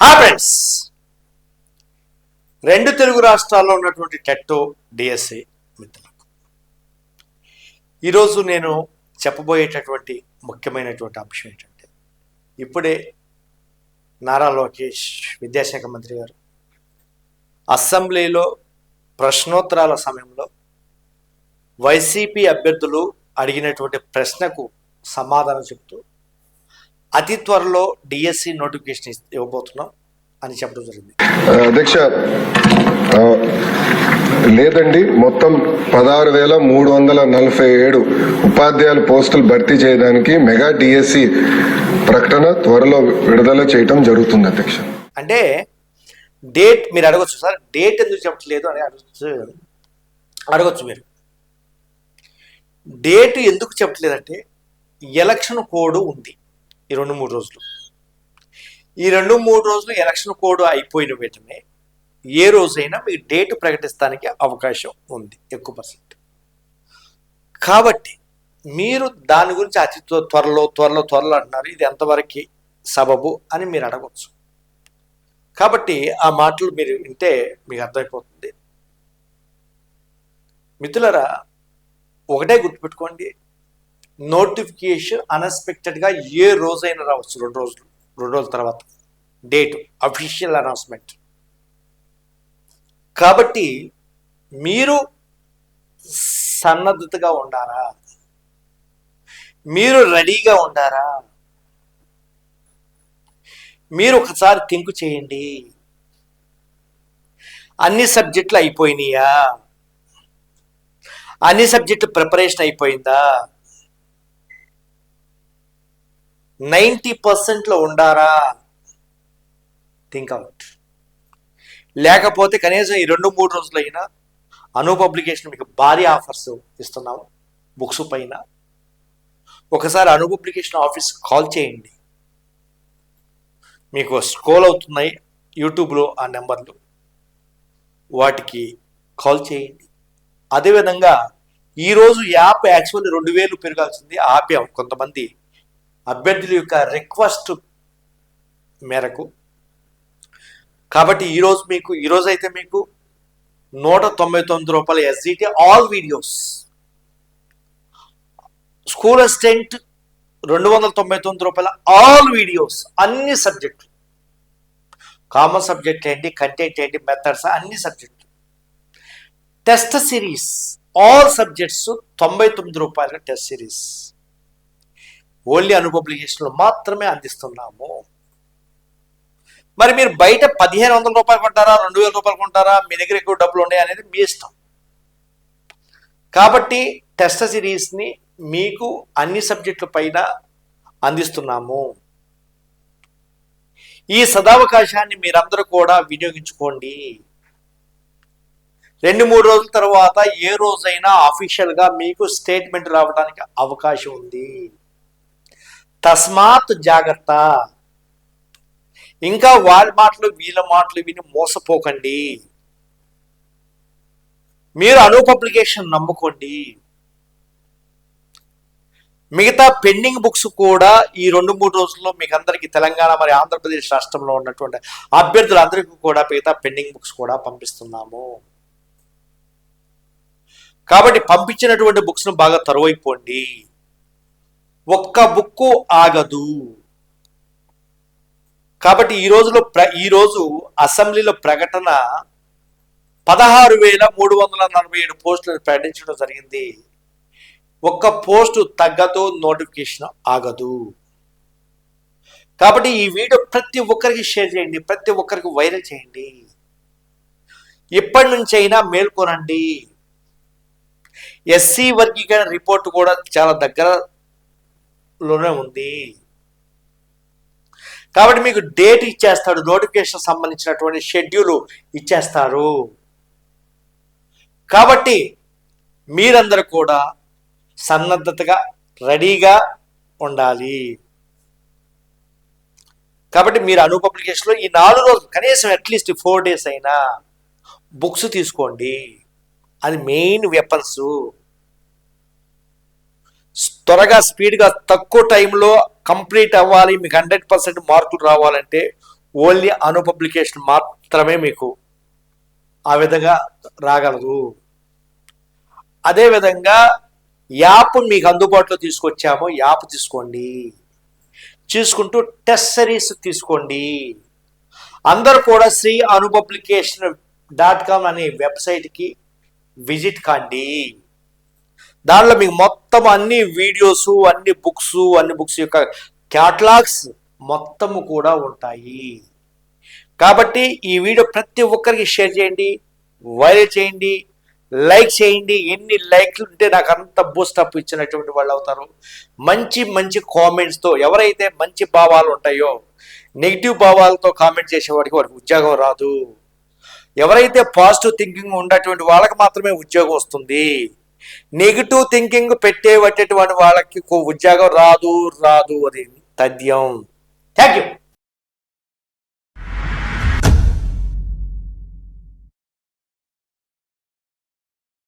Hi friends రెండు తెలుగు రాష్ట్రాల్లో ఉన్నటువంటి టెట్టో డిఎస్ఏ మిత్రులకు. ఈరోజు నేను చెప్పబోయేటటువంటి ముఖ్యమైనటువంటి అంశం ఏంటంటే ఇప్పుడే నారా లోకేష్ విద్యాశాఖ మంత్రి గారు అసెంబ్లీలో ప్రశ్నోత్తరాల సమయంలో వైసీపీ అభ్యర్థులు అడిగినటువంటి ప్రశ్నకు సమాధానం చెప్తూ అతి త్వరలో డిఎస్సి నోటిఫికేషన్ ఇస్- ఇవ్వబోతున్నాం అని చెప్పడం జరిగింది. అధ్యక్ష లేదండి మొత్తం పదహారు వేల మూడు వందల నలభై ఏడు ఉపాధ్యాయుల పోస్టులు భర్తీ చేయడానికి మెగా డిఎస్సి ప్రకటన త్వరలో విడుదల చేయటం జరుగుతుంది అధ్యక్ష. అంటే డేట్ మీరు అడగొచ్చు సార్ డేట్ ఎందుకు చెప్పట్లేదు అని అడగచ్చు అడగొచ్చు మీరు. డేట్ ఎందుకు చెప్పట్లేదంటే ఎలక్షన్ కోడ్ ఉంది. ఈ రెండు మూడు రోజులు. ఈ రెండు మూడు రోజులు ఎలక్షన్ కోడ్ అయిపోయిన వెంటనే ఏ రోజైనా మీ డేట్ ప్రకటిస్తానికి అవకాశం ఉంది ఎక్కువ పర్సెంట్. కాబట్టి మీరు దాని గురించి అతి త్వరలో త్వరలో త్వరలో అంటున్నారు ఇది ఎంతవరకు సబబు అని మీరు అడగవచ్చు కాబట్టి ఆ మాటలు మీరు వింటే మీకు అర్థమైపోతుంది. మిత్రులరా ఒకటే గుర్తుపెట్టుకోండి నోటిఫికేషన్ అన్ఎక్స్పెక్టెడ్గా ఏ రోజైనా రావచ్చు రెండు రోజులు రెండు రోజుల తర్వాత. డేట్ అఫీషియల్ అనౌన్స్మెంట్ కాబట్టి మీరు సన్నద్ధతగా ఉండారా? మీరు రెడీగా ఉండారా? మీరు ఒకసారి థింక్ చేయండి. అన్ని సబ్జెక్టులు అయిపోయినాయా? అన్ని సబ్జెక్టులు ప్రిపరేషన్ అయిపోయిందా? నైంటీ పర్సెంట్లో ఉండారా? థింక్ అవుట్ లేకపోతే కనీసం ఈ రెండు మూడు రోజులైనా అను పబ్లికేషన్ మీకు భారీ ఆఫర్స్ ఇస్తున్నాము బుక్స్ పైన. ఒకసారి అను పబ్లికేషన్ ఆఫీస్ కాల్ చేయండి. మీకు స్క్రోల్ అవుతున్నాయి యూట్యూబ్లో ఆ నెంబర్లు. వాటికి కాల్ చేయండి. అదేవిధంగా ఈరోజు యాప్ యాక్చువల్లీ రెండు వేలు పెరగాల్సింది ఆపాం కొంతమంది అభ్యర్థుల యొక్క రిక్వెస్ట్ మేరకు. కాబట్టి ఈరోజు మీకు ఈరోజు అయితే మీకు నూట తొంభై తొమ్మిది రూపాయల SGT all videos school assistant రెండు వందల తొంభై తొమ్మిది రూపాయల ఆల్ వీడియోస్ అన్ని సబ్జెక్టులు కామన్ సబ్జెక్ట్ ఏంటి కంటెంట్ ఏంటి మెథడ్స్ అన్ని సబ్జెక్టులు టెస్ట్ సిరీస్ ఆల్ సబ్జెక్ట్స్ తొంభై తొమ్మిది రూపాయల టెస్ట్ సిరీస్ ఓన్లీ అను పబ్లికేషన్లో మాత్రమే అందిస్తున్నాము. మరి మీరు బయట పదిహేను వందల రూపాయలు కొంటారా రెండు వేల రూపాయలు కొంటారా మీ దగ్గర ఎక్కువ డబ్బులు ఉన్నాయి అనేది మీ ఇష్టం. కాబట్టి టెస్ట్ సిరీస్ని మీకు అన్ని సబ్జెక్టుల పైన అందిస్తున్నాము. ఈ సదావకాశాన్ని మీరందరూ కూడా వినియోగించుకోండి. రెండు మూడు రోజుల తర్వాత ఏ రోజైనా అఫీషియల్గా మీకు స్టేట్మెంట్ రావడానికి అవకాశం ఉంది. తస్మాత్ జాగ్రత్త. ఇంకా వాళ్ళ మాటలు వీళ్ళ మాటలు విని మోసపోకండి. మీరు అనూప్ అప్లికేషన్ నమ్ముకోండి. మిగతా పెండింగ్ బుక్స్ కూడా ఈ రెండు మూడు రోజుల్లో మీకు అందరికీ తెలంగాణ మరి ఆంధ్రప్రదేశ్ రాష్ట్రంలో ఉన్నటువంటి అభ్యర్థులందరికీ కూడా మిగతా పెండింగ్ బుక్స్ కూడా పంపిస్తున్నాము. కాబట్టి పంపించినటువంటి బుక్స్ను బాగా తరువైపోండి. ఒక్క బుక్కు ఆగదు. కాబట్టి ఈ రోజులో ప్ర ఈ రోజు అసెంబ్లీలో ప్రకటన పదహారు వేల మూడు వందల నలభై ఏడు పోస్టులు ప్రకటించడం జరిగింది. ఒక్క పోస్టు తగ్గదు నోటిఫికేషన్ ఆగదు. కాబట్టి ఈ వీడియో ప్రతి ఒక్కరికి షేర్ చేయండి ప్రతి ఒక్కరికి వైరల్ చేయండి. ఎప్పటి నుంచి అయినా మేల్కొనండి. ఎస్సీ వర్గీకరణ రిపోర్ట్ కూడా చాలా దగ్గర లోనే ఉంది. కాబట్టి మీకు డేట్ ఇచ్చేస్తాడు నోటిఫికేషన్ సంబంధించినటువంటి షెడ్యూల్ ఇచ్చేస్తారు. కాబట్టి మీరందరూ కూడా సన్నద్ధతగా రెడీగా ఉండాలి. కాబట్టి మీరు అను పబ్లికేషన్లో ఈ నాలుగు రోజులు కనీసం అట్లీస్ట్ ఫోర్ డేస్ అయినా బుక్స్ తీసుకోండి. అది మెయిన్ వెపన్స్. త్వరగా స్పీడ్గా తక్కువ టైంలో కంప్లీట్ అవ్వాలి మీకు హండ్రెడ్ పర్సెంట్ మార్కులు రావాలంటే ఓన్లీ అను పబ్లికేషన్ మాత్రమే మీకు ఆ విధంగా రాగలదు అదేవిధంగా యాప్ మీకు అందుబాటులో తీసుకొచ్చామో. యాప్ తీసుకోండి. తీసుకుంటూ టెస్ట్ సిరీస్ తీసుకోండి. అందరూ కూడా శ్రీ అనుపబ్లికేషన్ డాట్ కామ్ అనే వెబ్సైట్కి విజిట్ కాండి. దాంట్లో మీకు మొత్తం అన్ని వీడియోస్ అన్ని బుక్స్ అన్ని బుక్స్ యొక్క క్యాటలాగ్స్ మొత్తము కూడా ఉంటాయి. కాబట్టి ఈ వీడియో ప్రతి ఒక్కరికి షేర్ చేయండి వైరల్ చేయండి లైక్ చేయండి. ఎన్ని లైక్లు ఉంటే నాకు అంత బూస్ట్ అప్ ఇచ్చినటువంటి వాళ్ళు అవుతారు. మంచి మంచి కామెంట్స్తో ఎవరైతే మంచి భావాలు ఉంటాయో నెగిటివ్ భావాలతో కామెంట్ చేసేవాడికి వాడికి ఉద్యోగం రాదు. ఎవరైతే పాజిటివ్ థింకింగ్ ఉన్నటువంటి వాళ్ళకి మాత్రమే ఉద్యోగం వస్తుంది. నెగిటివ్ థింకింగ్ పెట్టేటటువంటి వాళ్ళకి ఉద్యోగం రాదు రాదు అది తథ్యం. Thank you